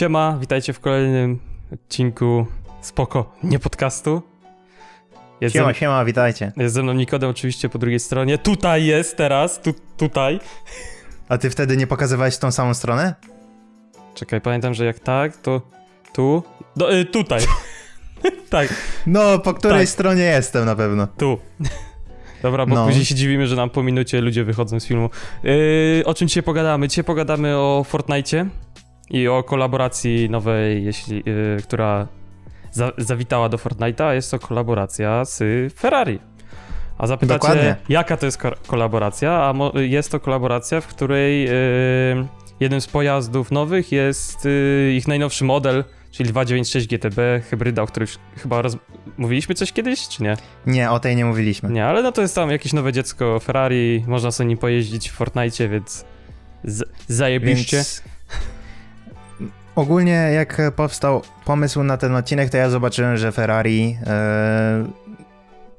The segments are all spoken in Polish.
Siema, witajcie w kolejnym odcinku Spoko, nie podcastu. Jest, Siema, ze, siema, witajcie. jest ze mną Nikodem oczywiście po drugiej stronie. Tutaj jest teraz, tu, tutaj. A ty wtedy nie pokazywałeś tą samą stronę? Czekaj, pamiętam, że jak tak, to tu, do, y, tutaj. tak, No, po której Tak. stronie jestem na pewno. tu. Dobra, bo No. później się dziwimy, że nam po minucie ludzie wychodzą z filmu. Yy, o czym dzisiaj pogadamy? Dzisiaj pogadamy o Fortnite i o kolaboracji nowej, jeśli, yy, która za, zawitała do Fortnite'a. Jest to kolaboracja z Ferrari. A zapytacie, Dokładnie. jaka to jest ko- kolaboracja? A jest to kolaboracja, w której yy, jednym z pojazdów nowych jest yy, ich najnowszy model, czyli 296 GTB, hybryda, o którym już chyba roz... mówiliśmy coś kiedyś, czy nie? Nie, o tej nie mówiliśmy. Nie, ale no to jest tam jakieś nowe dziecko Ferrari, można sobie nim pojeździć w Fortnite, więc z- zajebiście. Więc... Ogólnie jak powstał pomysł na ten odcinek, to ja zobaczyłem, że Ferrari e,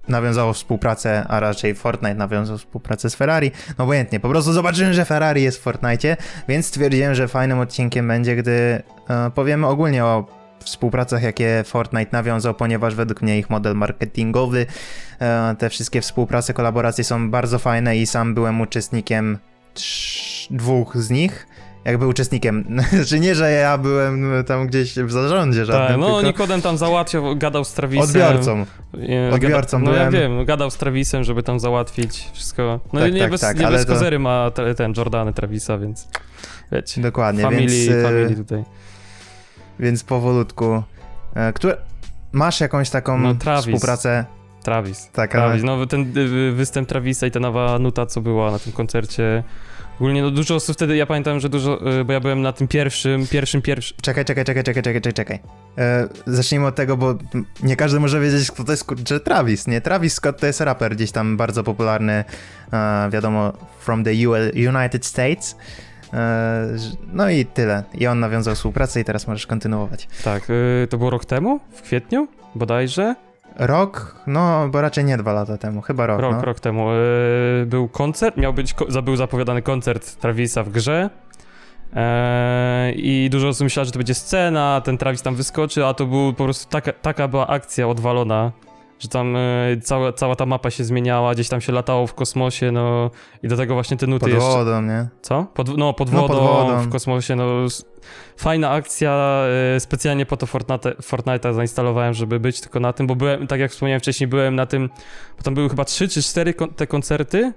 nawiązało współpracę, a raczej Fortnite nawiązał współpracę z Ferrari. No obojętnie, po prostu zobaczyłem, że Ferrari jest w Fortnite, więc stwierdziłem, że fajnym odcinkiem będzie, gdy e, powiemy ogólnie o współpracach, jakie Fortnite nawiązał, ponieważ według mnie ich model marketingowy, e, te wszystkie współprace, kolaboracje są bardzo fajne i sam byłem uczestnikiem trz- dwóch z nich. Jakby uczestnikiem. Znaczy nie, że ja byłem tam gdzieś w zarządzie Tak, żadnym, no tylko Nikodem tam załatwiał, gadał z Travisem. odbiorcą. E, odbiorcą gada, No ja byłem. wiem, gadał z Travisem, żeby tam załatwić wszystko. No Tak, i nie tak, bez, tak, nie bez to- kozery ma te, ten Jordany Travisa, więc wiecie. Dokładnie, Family, więc, e, family tutaj. więc powolutku. E, które, masz jakąś taką No, Travis. współpracę? Travis. Taka, Travis. No ten y, występ Travisa i ta nowa nuta, co była na tym koncercie. Ogólnie no dużo osób wtedy, ja pamiętam, że dużo, y, bo ja byłem na tym pierwszym, pierwszym, pierwszym, Czekaj, czekaj, czekaj, czekaj, czekaj, czekaj, czekaj. E, zacznijmy od tego, bo nie każdy może wiedzieć, kto to jest, kurczę, Travis, nie? Travis Scott to jest raper gdzieś tam bardzo popularny, e, wiadomo, from the United States. E, no i tyle. I on nawiązał współpracę i teraz możesz kontynuować. Tak, to było rok temu, w kwietniu bodajże. Rok? No, bo raczej nie dwa lata temu, chyba rok, Rok, no. rok temu. y, Był koncert, miał być, był zapowiadany koncert Travisa w grze. E, I dużo osób myślało, że to będzie scena, ten Travis tam wyskoczy, a to był po prostu taka, taka była akcja odwalona, że tam e, cała, cała ta mapa się zmieniała, gdzieś tam się latało w kosmosie, no i do tego właśnie te nuty Pod jeszcze. wodą, nie? Co? Pod, no, pod No, wodą, pod wodą. w kosmosie, no fajna akcja, e, specjalnie po to Fortnite, Fortnite'a zainstalowałem, żeby być tylko na tym, bo byłem, tak jak wspomniałem wcześniej, byłem na tym, bo tam były chyba trzy czy cztery kon- te koncerty,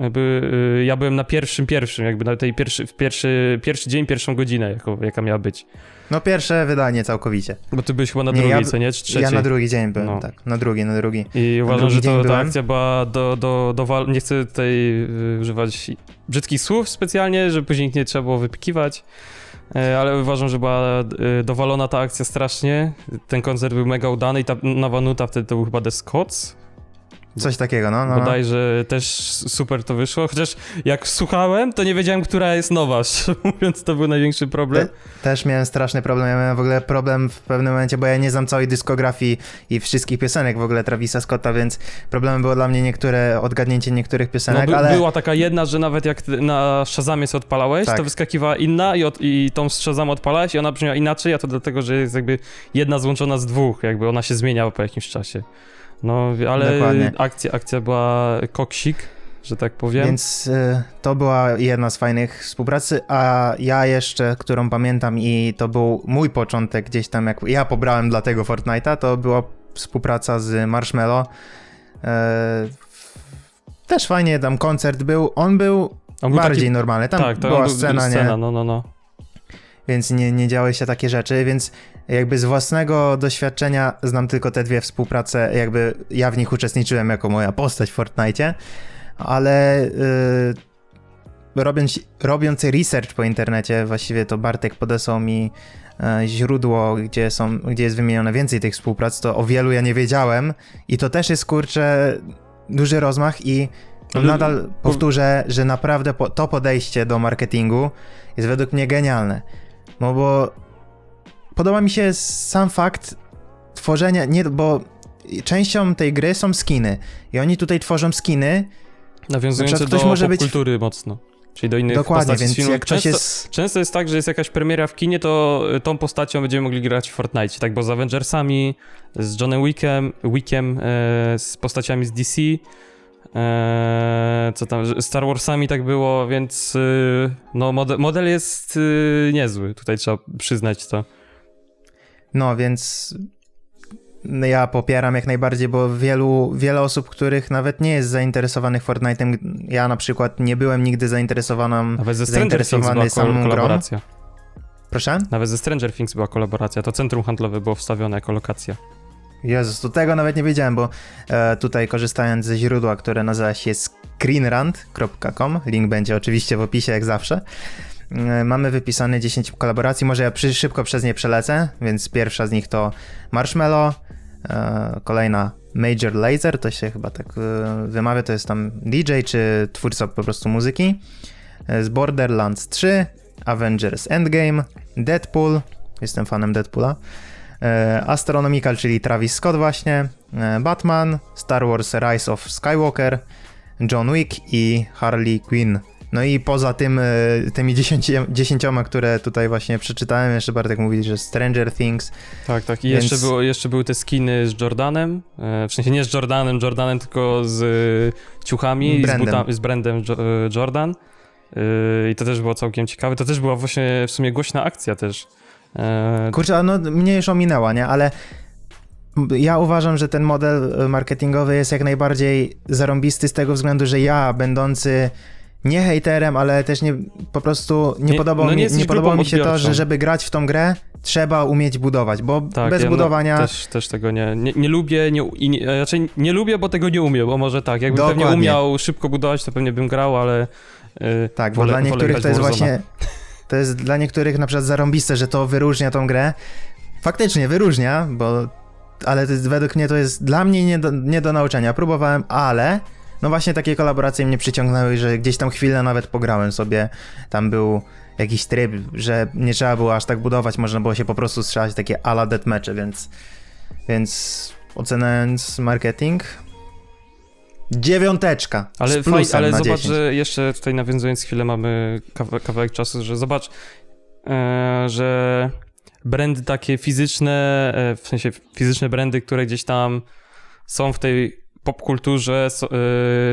E, by, e, ja byłem na pierwszym, pierwszym, jakby na tej pierwszy, pierwszy, pierwszy dzień, pierwszą godzinę, jako, jaka miała być. No pierwsze wydanie całkowicie. Bo ty byłeś chyba na Nie, drugiej, ja- co nie? Czy trzeciej? Ja na drugi dzień byłem, No. tak. Na drugi, na drugi. I uważam, drugi że to, ta byłem. akcja była do, do, do wal... Nie chcę tutaj y, używać brzydkich słów specjalnie, żeby później nie trzeba było wypikiwać, e, ale uważam, że była y, dowalona ta akcja strasznie. Ten koncert był mega udany i ta nowa nuta wtedy to był chyba The Scots. Coś takiego, no. no, no. Bodajże też super to wyszło, chociaż jak słuchałem, to nie wiedziałem, która jest nowa. Mówiąc, to był największy problem. Też miałem straszny problem. Ja miałem w ogóle problem w pewnym momencie, bo ja nie znam całej dyskografii i wszystkich piosenek w ogóle Travisa Scotta, więc problemem było dla mnie niektóre, odgadnięcie niektórych No, piosenek, by, ale Była taka jedna, że nawet jak na Shazamie sobie odpalałeś, Tak. to wyskakiwała inna i, od, i tą z Shazamu odpalałeś i ona brzmiała inaczej, a to dlatego, że jest jakby jedna złączona z dwóch, jakby ona się zmieniała po jakimś czasie. No, ale Dokładnie. akcja, akcja była koksik, że tak powiem. Więc y, to była jedna z fajnych współpracy, a ja jeszcze, którą pamiętam i to był mój początek gdzieś tam, jak ja pobrałem dla tego Fortnite'a, to była współpraca z Marshmello. E, też fajnie tam koncert był, on był On był bardziej taki, normalny, tam tak, to była był, scena, nie? scena, no, no, no. więc nie, nie działy się takie rzeczy, więc jakby z własnego doświadczenia znam tylko te dwie współprace, jakby ja w nich uczestniczyłem jako moja postać w Fortnite, ale yy, robiąc, robiąc research po internecie, właściwie to Bartek podesłał mi e, źródło, gdzie, są, gdzie jest wymienione więcej tych współprac, to o wielu ja nie wiedziałem i to też jest, kurczę, duży rozmach i Ale- nadal powtórzę, że naprawdę po, to podejście do marketingu jest według mnie genialne. No bo podoba mi się sam fakt tworzenia, nie, bo częścią tej gry są skiny i oni tutaj tworzą skiny, Nawiązujące do może być- popkultury mocno. czyli do innych Dokładnie, postaci z więc filmów. jak ktoś często, jest... często jest tak, że jest jakaś premiera w kinie, to y, tą postacią będziemy mogli grać w Fortnite, tak? Bo z Avengersami, z Johnem Wickiem, Wickiem e, z postaciami z DC, e, co tam, Star Warsami tak było, więc y, no model, model jest y, niezły, tutaj trzeba przyznać to. No, więc ja popieram jak najbardziej, bo wielu, wiele osób, których nawet nie jest zainteresowanych Fortnite'em, ja na przykład nie byłem nigdy zainteresowaną, Nawet ze Stranger Things Zainteresowany była samą kol- grą? kolaboracja. proszę? Nawet ze Stranger Things była kolaboracja, to centrum handlowe było wstawione jako lokacja. Jezus, to tego nawet nie wiedziałem, bo e, tutaj korzystając ze źródła, które nazywa się screenrant.com, link będzie oczywiście w opisie jak zawsze, mamy wypisane 10 kolaboracji, może ja szybko przez nie przelecę, więc pierwsza z nich to Marshmallow, e, kolejna Major Lazer, to się chyba tak e, wymawia, to jest tam DJ czy twórca po prostu muzyki, e, z Borderlands 3, Avengers Endgame, Deadpool, jestem fanem Deadpoola, e, Astronomical, czyli Travis Scott właśnie, e, Batman, Star Wars Rise of Skywalker, John Wick i Harley Quinn. No i poza tym, e, tymi dziesięci, dziesięcioma, które tutaj właśnie przeczytałem, jeszcze Bartek mówi, że Stranger Things, Tak, tak. I Więc- jeszcze, było, jeszcze były te skiny z Jordanem. E, w sensie nie z Jordanem, Jordanem, tylko z e, ciuchami, z, Brandem. z brandem jo, e, Jordan. I to też było całkiem ciekawe. To też była właśnie w sumie głośna akcja też. Kurczę, no mnie już ominęła, nie? Ale ja uważam, że ten model marketingowy jest jak najbardziej zarąbisty z tego względu, że ja, będący nie hejterem, ale też nie, po prostu nie, Nie- podobało, no mi, nie podobało mi się to, że żeby grać w tą grę, trzeba umieć budować, bo tak, bez ja, no, budowania... Też, też tego nie, nie, nie lubię, nie, i nie, raczej nie lubię, bo tego nie umiem, bo może tak, jakbym pewnie Dokładnie. umiał szybko budować, to pewnie bym grał, ale... e, Tak, bo wolę- dla niektórych to jest właśnie. To jest dla niektórych na przykład zarąbiste, że to wyróżnia tą grę. Faktycznie wyróżnia, bo. Ale to według mnie to jest dla mnie nie do, nie do nauczenia. Próbowałem, ale. No właśnie takie kolaboracje mnie przyciągnęły, że gdzieś tam chwilę nawet pograłem sobie. Tam był jakiś tryb, że nie trzeba było aż tak budować, można było się po prostu strzelać takie ala deathmatche, więc. Więc oceniając marketing. Dziewiąteczka. Ale, faj, ale zobacz, 10. że jeszcze tutaj nawiązując chwilę mamy kawa, kawałek czasu, że zobacz, e, że brandy takie fizyczne, e, w sensie fizyczne brandy, które gdzieś tam są w tej popkulturze, so,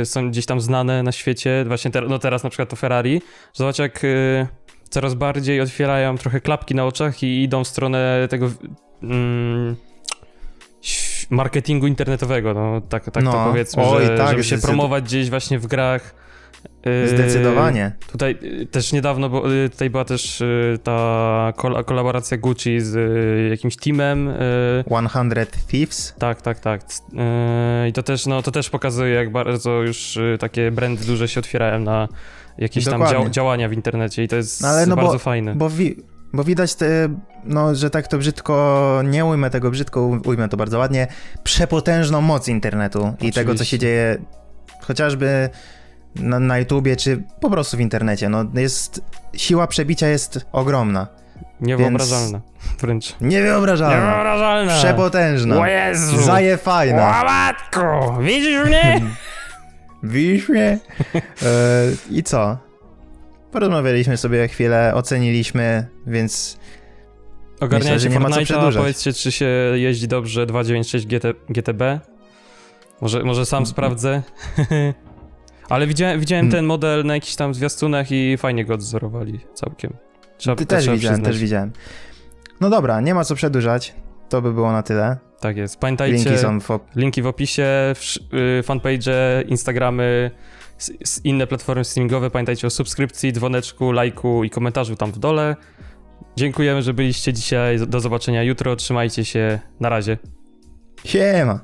e, są gdzieś tam znane na świecie, właśnie ter, no teraz na przykład to Ferrari, zobacz jak e, coraz bardziej otwierają trochę klapki na oczach i idą w stronę tego mm, marketingu internetowego, no tak, tak No, to powiedzmy, oj, że, tak, żeby się promować gdzieś właśnie w grach. Yy, Zdecydowanie. Tutaj y, też niedawno, bo y, tutaj była też y, ta kol- kolaboracja Gucci z jakimś teamem. y, 100 Thieves. tak, tak, tak. I to też, no, to też pokazuje, jak bardzo już takie brandy duże się otwierają na jakieś tam Dokładnie. dział- działania w internecie i to jest No ale no bo- bardzo fajne. Bo, wi- bo widać, te, no, że tak to brzydko, nie ujmę tego brzydko, ujmę to bardzo ładnie, przepotężną moc internetu i tego, co się Oczywiście. dzieje chociażby na, na YouTubie, czy po prostu w internecie. No, jest, siła przebicia jest ogromna. Niewyobrażalne. Wręcz. Niewyobrażalna. Niewyobrażalne! Przepotężna. O Jezu! Zaje fajna. Łamatko! Widzisz mnie? Widzisz mnie? E, I co? Porozmawialiśmy sobie chwilę, oceniliśmy, więc Ogarniajcie co Fortnite'a, powiedzcie, czy się jeździ dobrze 296 GT, GTB. Może, może sam Mm. sprawdzę. Ale widziałem, widziałem Mm. ten model na jakichś tam zwiastunach i fajnie go odzorowali całkiem. Trzeba, Ty też trzeba widziałem, przyznać. też widziałem. No dobra, nie ma co przedłużać. To by było na tyle. Tak jest. Pamiętajcie, Linki są w op- linki w opisie, y, fanpage, Instagramy, s- s- inne platformy streamingowe. Pamiętajcie o subskrypcji, dzwoneczku, lajku i komentarzu tam w dole. Dziękujemy, że byliście dzisiaj. Do zobaczenia jutro. Trzymajcie się. Na razie. Siema!